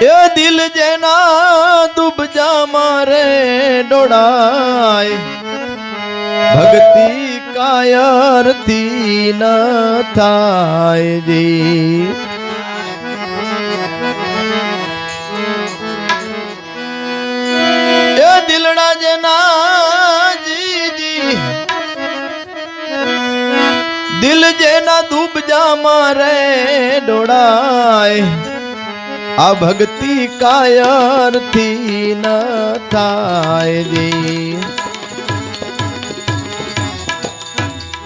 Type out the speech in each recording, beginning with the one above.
એ દિલ જેના દુબજા મારે ડોળાય. ભક્તિ કાયરથી ન થાય જી. એ દિલડા જેના જીજી દિલ જેના દુબજા મારે ડોળાય. આ ભક્તિ કાયરથી ન થાય જી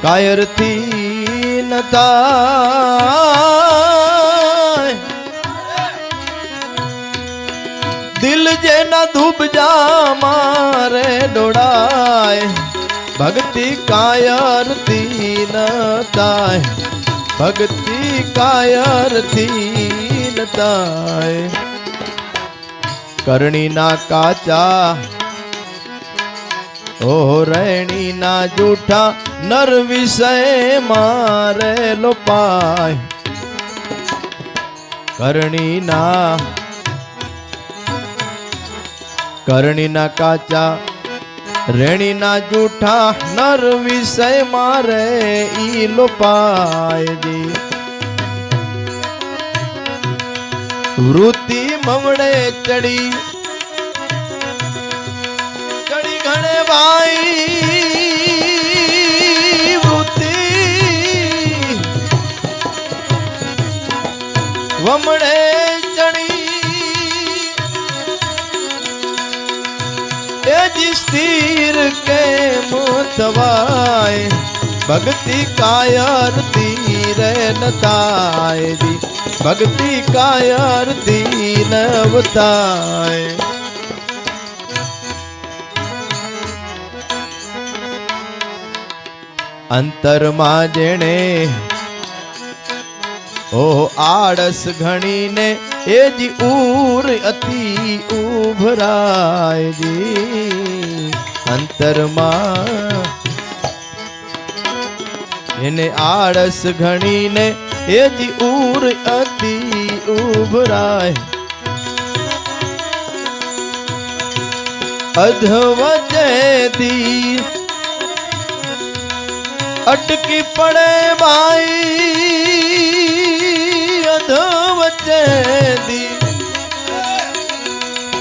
કાયરથી ન થાય દિલ જેના દુબજા મારે ડોળાય ભક્તિ કાયરથી ન થાય ભક્તિ કાયરથી ન થાય કરણીના કાચા ઓ રૈણીના જૂઠા નર વિષય મારે લોપાય કરણીના કરણીના કાચા રેણીના જૂઠા નર વિષય મારે ઈ લોપાય જી વૃત્તિ મમણે ચડી. ચડી ઘણે ભાઈ વૃત્તિ વમણે ચડી. એ સ્થિર કેમ થવાય? ભક્તિ કાયર તીરે ન ભક્તિ કાયર દી નવતાય. અંતરમાં જેણે ઓ આળસ ઘણીને એ જી ઉર અતિ ઉભરાય જી. અંતરમાં એને આળસ ઘણીને એ જી ઉર અતિ ઉભરાય. અધવચેતી અટકી પડે ભાઈ અધવચેતી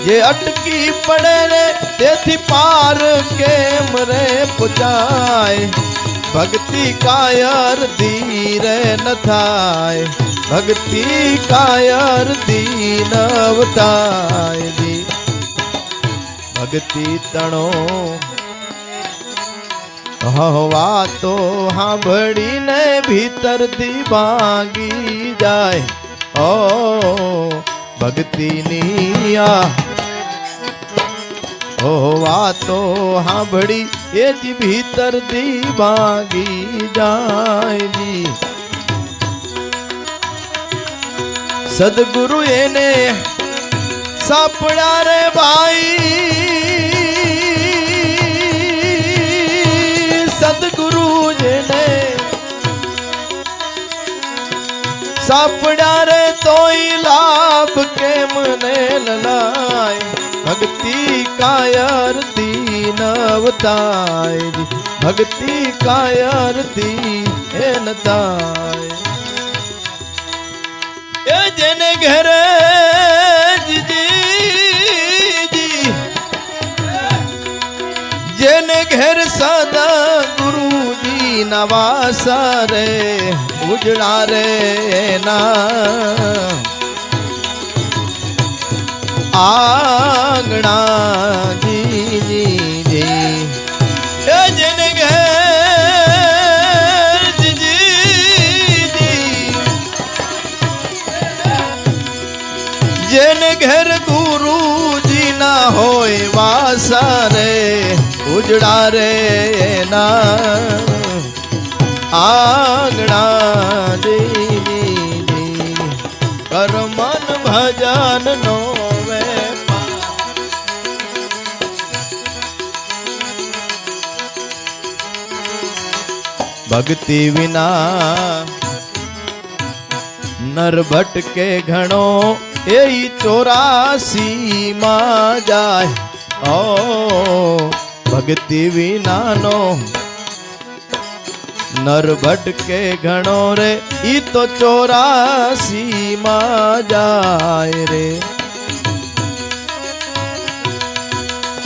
જે અટકી પડે રે, તેથી પાર કેમ રે પૂજાય ભક્તિ કાયર ધીરે ન થાય. ભક્તિ કાયર દીનવ થાય ભક્તિ તણો હવા તો સાંભળીને ભીતરથી ભાંગી જાય. ઓ ભક્તિની આ વાતો સાંભળી એ જ ભીતરથી ભાગી જાય સદગુરુ એને સાપડા રે ભાઈ. સદગુરુ જેને સાપડા રે તોય લાભ કેમ ને લલાય ભક્તિ કાયર દી નવતાય. ભક્તિ કાયર દી હે નતાય એ જેને ઘરે જેને ઘેર સદા ગુરુજી નવાસા રે, ઉજળા રે ના આંગણા જી જી જેને જીજી જેને ઘેર ગુરુજી ના હોય વાસા રે ઉજડા રે ના આંગણા ભક્તિ વિના નર ભટકે ઘણો એ ઈ ચોરાસી માં જાય ઓ ભક્તિ વિનાનો નર ભટકે ઘણો રે ઈ તો ચોરાસી માં જાય રે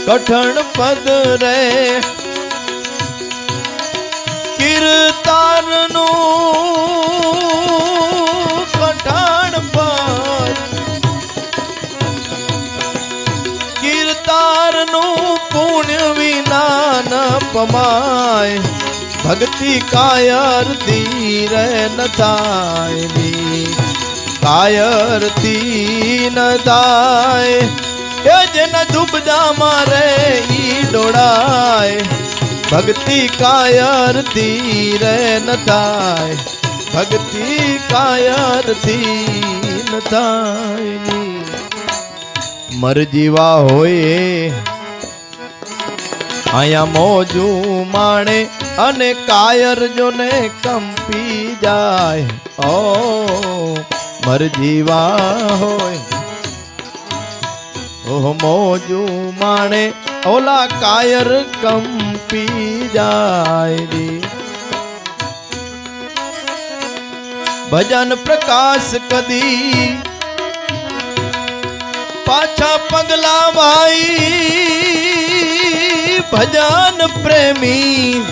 કઠણ પદ રે કીર્તારનું કઠણ પદ. કીર્તારનું પુણ્ય વિના ન પમાય ભક્તિ કાયર ધીરે ન થાયની કાયર તી ન થાય. એ જેના દુબદા મારે ઈ ડોળાય. ભક્તિ કાયર ધીરે ન થાય ભક્તિ કાયર ધી ન થાય મરજીવા હોય અહીંયા મોજું માણે અને કાયર જોને કંપી જાય. ઓ, મરજીવા હોય મોજું માણે ઓલા કાયર કંપી જાય રે ભજન પ્રકાશ કદી પાછા પગલા ભાઈ ભજન પ્રેમી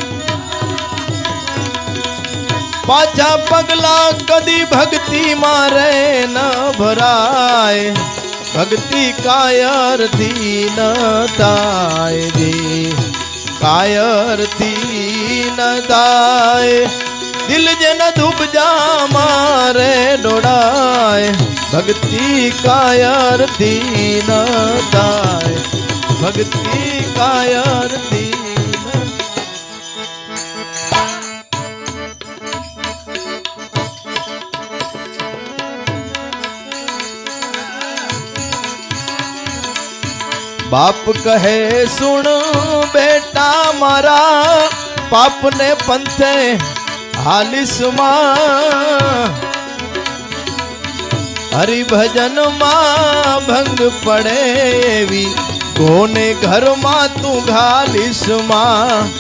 પાછા પગલા કદી ભક્તિ મારે ન ભરાય ભક્તિ કાયરથી ન થાય જી. કાયરથી ન થાય. દિલ જન ડૂબજા મારે ડોડાય. ભક્તિ કાયરથી ન થાય. ભક્તિ કાયર બાપ કહે સુણ બેટા મારા પાપને પંથે હાલિસમાં હરિભજનમાં ભંગ પડે એવી કોને ઘરમાં તું ઘાલીસમાં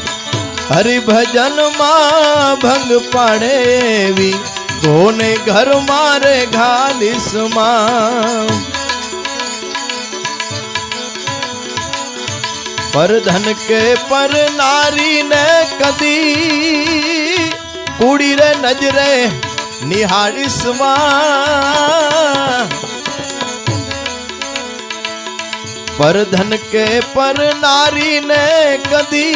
હરિભજનમાં ભંગ પડે એવી કોને ઘરમાં રે ઘાલીસમાં पर धन के पर नारी ने कदी कूड़ी रे, नजरे निहारिसमा पर धन के पर नारी ने कदी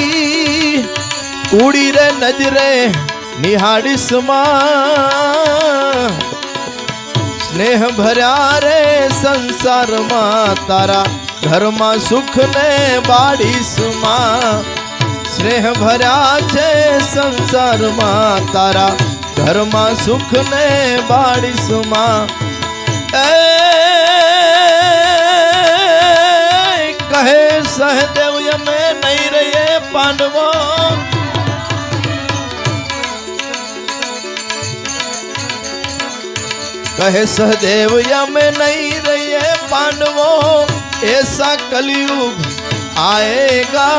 कूड़ी रे, नजरे निहारिसमा स्नेह भरा रे संसार मा तारा ઘરમાં સુખ ને બાડીસમાં સ્નેહ ભર્યા છે સંસારમાં તારા ઘરમાં સુખ ને બાડીસમાં એ કહે સહદેવ અમે નહીં રહીએ પાંડવો કહે સહદેવ અમે નહીં રહીએ પાંડવો ऐसा कलयुग आएगा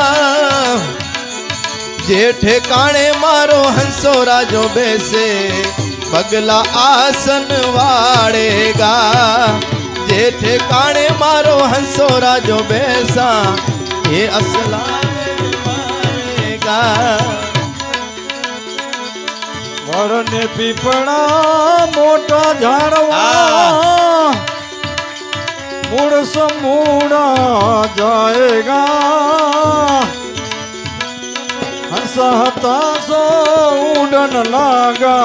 જે ઠેકાણે મારો હંસો રાજો બેસે પગલા આસન વાળેગા જે ઠેકાણે મારો હંસો રાજો બેસા એ અસલા વાળેગા વરને પીપળા મોટા ઝાડવા मूड़ समूड़ा जाएगा। सहता सो उड़न लागा।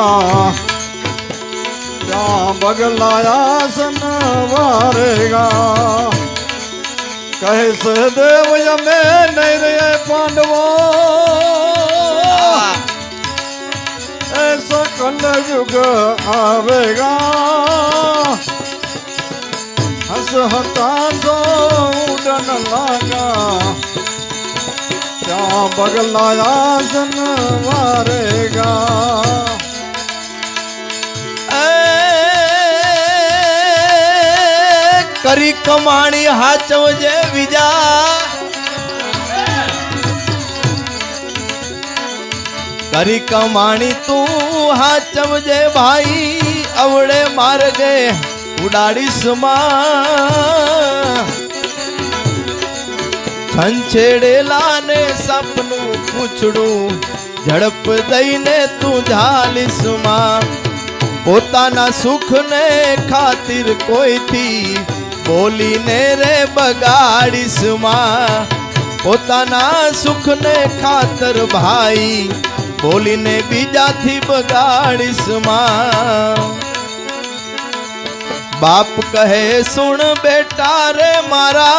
जा बगलाया सनवारेगा। कैसे देव यमे नहीं रे पांडवो। ऐसा कल युग आवेगा। बस हटा दो, उड़न लगा क्या बगलाया सन मारेगा। करी कमाणी हाचे विजा। करी कमाणी तू हाचे भाई, अवड़े मार गए ઉડાડીશમાં. ને સપનું પૂછડું, ઝડપ દઈને તું ઝાલીશમાં. પોતાના સુખને ખાतिर કોઈથી બોલીને રે બગાડીશમાં. પોતાના સુખને ખાતર ભાઈ, બોલીને બીજાથી બગાડીશમાં. बाप कहे, सुन बेटा रे मारा।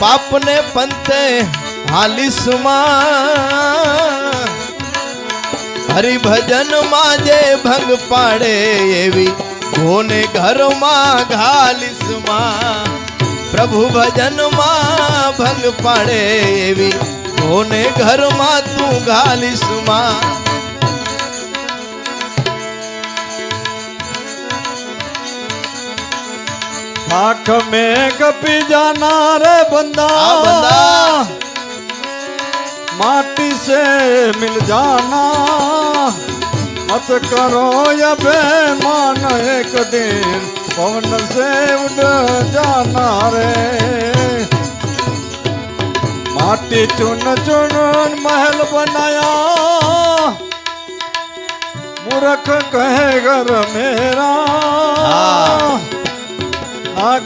बाप ने पंते हाली सुमा हरि भजन माजे भंग पाड़े एवी कोने घर माँ घाली सुमा प्रभु भजन माँ भंग पाड़े एवी कोने घर माँ तू घाली सुमा आँख में कपी जाना रे बंदा। आ बंदा। माटी से मिल जाना। मत करो ये बेमान एक दिन पवन से उड़ जाना रे। माटी चुन चुन महल बनाया। मूर्ख कहे घर मेरा।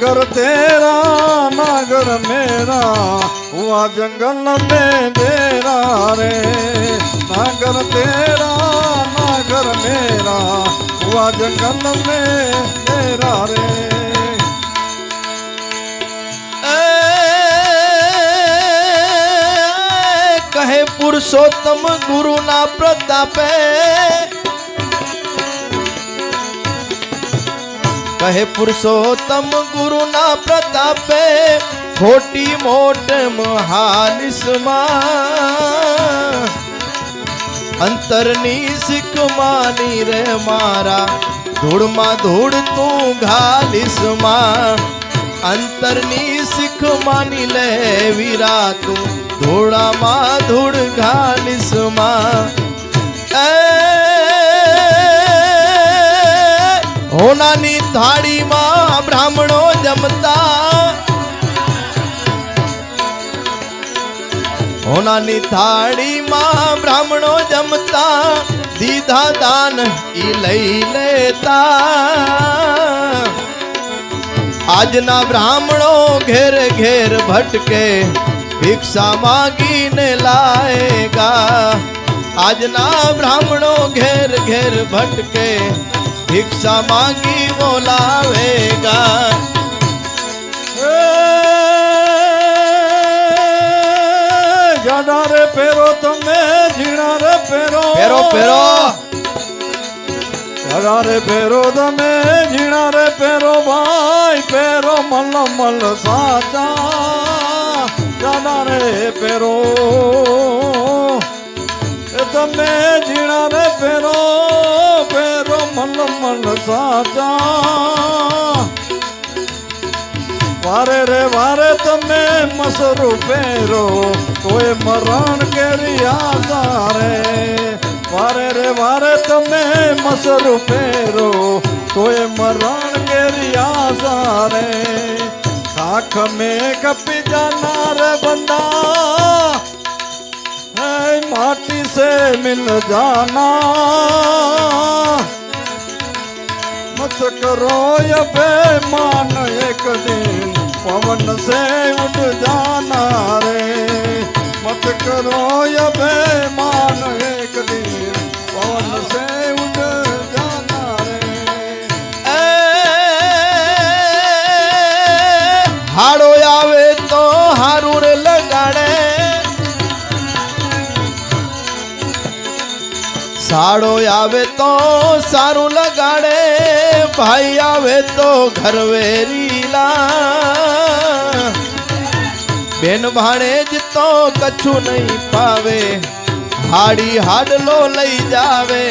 घर तेरा ना घर मेरा हुआ जंगल में डेरा रे ना घर तेरा ना घर मेरा हुआ जंगल में डेरा रे ए, ए, कहे पुरुषोत्तम गुरु ना प्रतापे કહે પુરુષોત્તમ ગુરુના પ્રતાપે ખોટી મોટ મહાલિસમાં અંતરની શીખ માની રે મારા ધૂળમાં ધૂળ તું ઘાલીસમાં અંતરની શીખ માની લે વીરા તું ધૂળામાં ધૂળ ઘાલીસમાં એ હોનાની થાળીમાં બ્રાહ્મણો જમતા હોનાની થાળીમાં બ્રાહ્મણો જમતા દીધા દાન ઈ લઈ લેતા આજના બ્રાહ્મણો ઘેર ઘેર ભટકે ભિક્ષા માગીને લાએગા આજના બ્રાહ્મણો ઘેર ઘેર ભટકે ભિક્ષા માંગી બોલાવેગા જાડા રે પેરો તમે ઝીણા રે પેરો પેરો પેરો જાડા રે પેરો તમે ઝીણા રે પેરો ભાઈ પેરો મલ મલ સાચા. જાડા રે પેરો તમે રે પેરો પેરો મલ મલ સાચા વારે રે વારે તમે મસરૂ પહેરો તોય મરણ કેરી આશા રે વારે રે વારે તમે મસરૂ પહેરો તોય મરણ કેરી આશા રે આંખ में कपी जाना रे बंदा है माटी से मिल जाना હાથ કરો બે માન એક દિન પવન સે ઉડ જાના રે. મત કરો બે માન એક દિન પવન હાડો આવે સાડો આવે તો સારું લગાડે, ભાઈ આવે તો ઘરવેરીલા બેન ભાણેજ તો કછું નહીં પાવે, હાડી હાડલો લઈ જાવે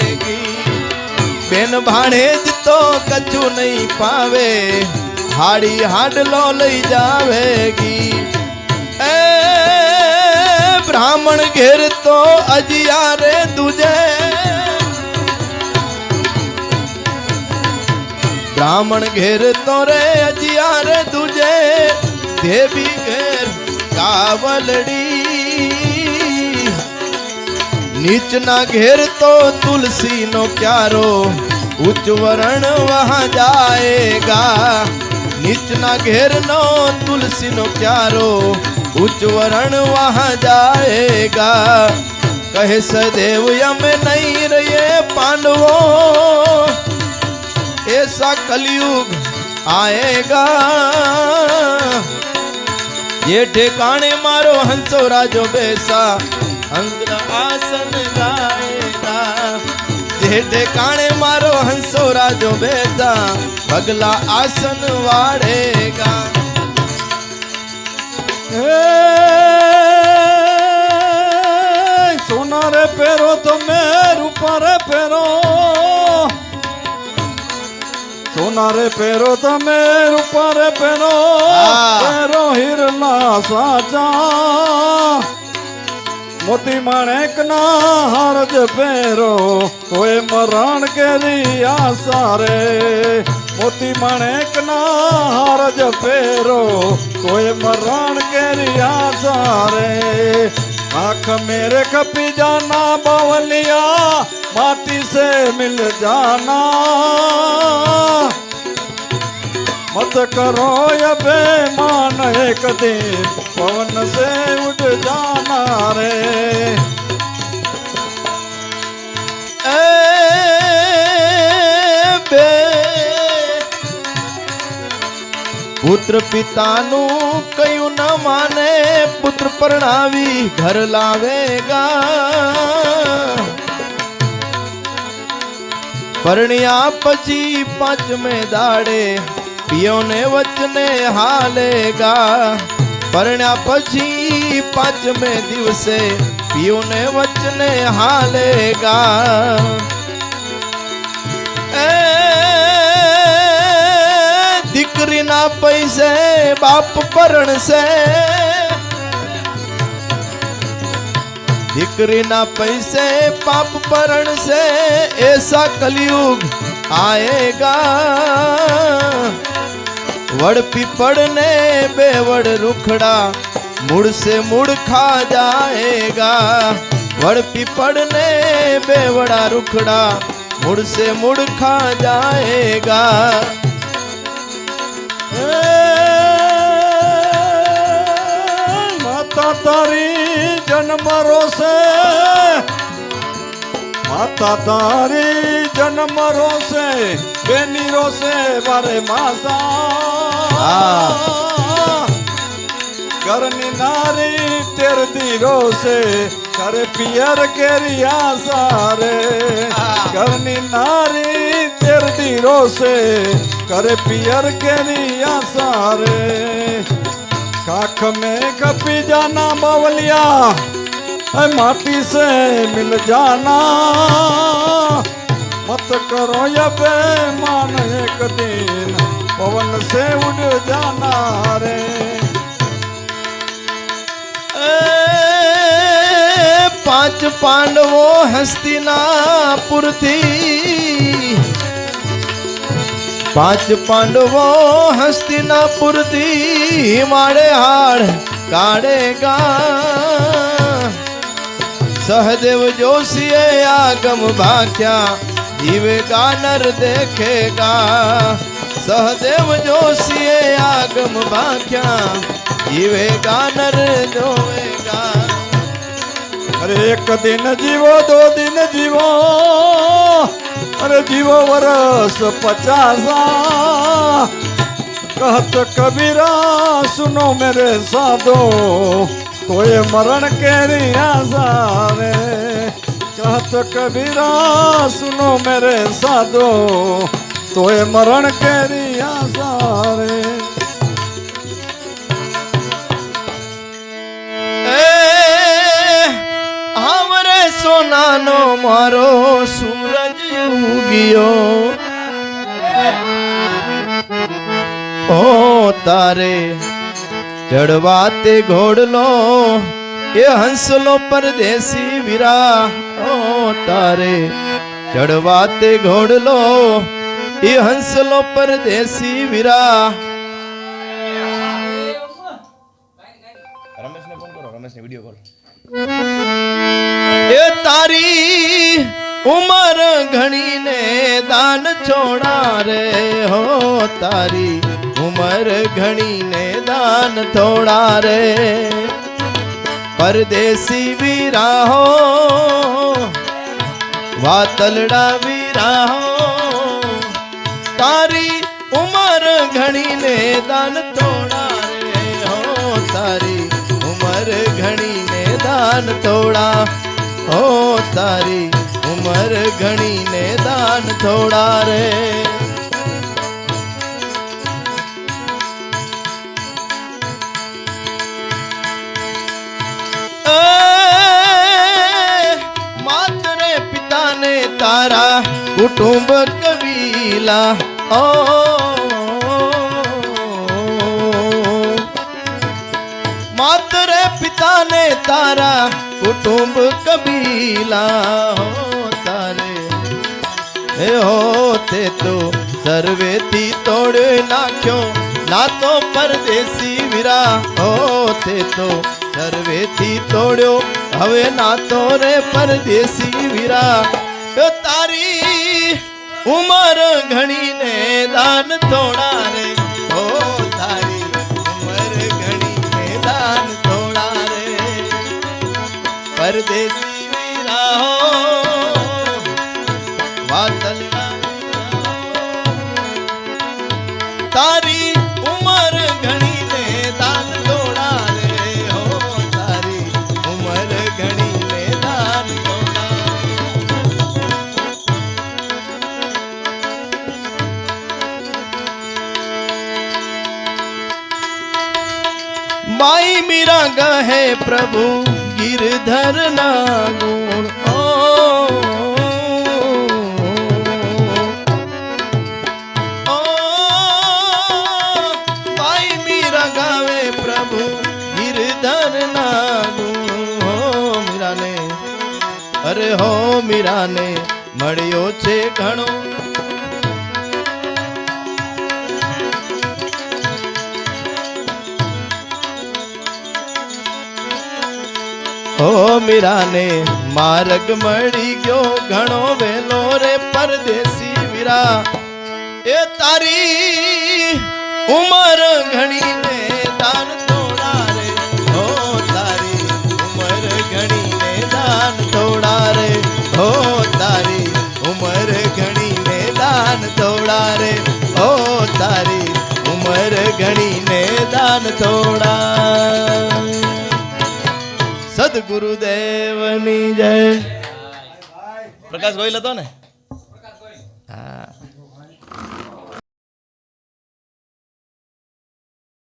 બેન ભાણેજ તો કછું નહીં પાવે, હાડી હાડલો લઈ જાવેગી એ બ્રાહ્મણ ઘેર તો અજિયારે દુજે ब्राह्मण घेर तोरे अजियार तुझे, देवी घेर कावलड़ी नीच ना घेर तो तुलसी नो प्यारो उच्च वरण वहाँ जाएगा। नीच ना घेर नो तुलसी नो प्यारो उच्च वरण वहाँ जाएगा। कहे सदेव यम नहीं रहे पांडवों ऐसा कलयुग आएगा। ये ठिकाने मारो हंसो राजो बैसा। अंग्र आसन गाएगा ये ठिकाने मारो हंसो राजो बैसा। अगला आसन वाड़ेगा। सोना रे पेरो तो मैं, रूपा रे पेरो સોના રે પહેરો તમે રૂપા રે પહેરો હા. પહેરો હીરના સાચા મોતી માણેક ના હારજ પહેરો તોય મરણ કેરી આશા રે મોતી માણેક ના હારજ પહેરો તોય મરણ કેરી આશા રે આંખ મેરે खपी जाना बावलिया माटी से मिल जाना मत करो ये बेमान एक दिन पवन से उड़ जाना रे એ બે પુત્ર પિતાનું કયું ન માને પુત્ર પરણાવી ઘર લાવેગા પરણ્યા પછી પાંચમે દાડે પિયોને વચને હાલેગા પરણ્યા પછી પાંચમે દિવસે પિયોને વચને હાલેગા એ દીકરીના પૈસે બાપ પરણશે દીકરીના પૈસે પાપ પરણશે એસા કલયુગ આએગા વડ પીપળ ને બે વડ રૂખડા મૂળ સે મૂળ ખા જાએગા વડ પીપળ ને બે વડા રૂખડા મૂળ સે મૂળ ખા જાએગા એ માતા તારી જન્મ રોશે માતા તારી જન્મ રોશે બેનીરો છે વારે માસા ઘરની નારી તેર દીરો છે ઘરે પિયર કેરી આસા રે ઘરની નારી તેર દીરો છે ઘરે પિયર કેરી આસા રે કાખ મેં કપી જાના બાવલિયા માટી સે મિલ જાના मत करो ये बेमान एक दिन। पवन से उड़ जाना रे। पाँच पांडवों हस्तिनापुर थी। पाँच पांडवों हस्तिनापुर थी। हिमाड़े हाड़ काड़ेगा सहदेव जोशी, आगम भाख्या જીવેગા નર દેખેગા. સહદેવ જોશીએ આગમ ભાખ્યા જીવેગા નર જોવેગા. અરે એક દિન જીવો, દો દિન જીવો. અરે જીવો વરસ પચાસા. કહત કબીરા સુનો મેરે સાધો. તોય મરણ કેરી આસા રે कहत कबीरा सुनो मेरे साधो तो ये मरण केरी आसारे हमरे सोनानो मारो सूरज उगियो ओ तारे चढ़वाते घोड़लो એ હંસલો પરદેશી વીરા તારે ચડવા તે ઘોડલો. એ હંસલો પરદેશી વીરા. રમેશને ફોન કરો રમેશને વીડિયો કોલ એ તારી ઉમર ઘણીને દાન છોડા રે હો તારી ઉમર ઘણીને દાન થોડા રે. પરદેશી વિરાહો, વાતલડા વિરાહો, તારી ઉમર ઘણીને દાન તોડા રે હો, તારી ઉમર ઘણીને દાન તોડા, હો, તારી ઉમર ઘણીને દાન થોડા રે કુટુંબ કબીલા ઓ. માતરે પિતાને તારા કુટુંબ કબીલા હો તારે. હે હો, તે તો સર્વેથી તોડે નાખ્યો. ના તો પરદેશી વીરા. હો, તે તો સર્વેથી તોડ્યો. હવે ના તો રે પરદેશી વીરા. તારી ઉમર ઘણીને દાન થોડા રે. હો તારી ઉમર ઘણીને દાન થોડા રે. પરદેશી ગહે પ્રભુ ગિરધર ના ગુણ ઓ ગાવે પ્રભુ ગિરધર ના ગુણ હો મીરાને અરે હો મીરાને મળ્યો છે ઘણો ઓ મીરાને, માર્ગ મળી ગયો ઘણો વેલો રે પરદેશી મીરા. એ તારી ઉમર ઘણીને દાન થોડા રે. ઓ તારી ઉમર ઘણીને દાન થોડા રે. ઓ તારી ઉમર ઘણીને દાન થોડા રે. ઓ તારી ઉમર ઘણીને દાન થોડા. સદગુરુદેવની જય. પ્રકાશ ગોયલ હતો ને?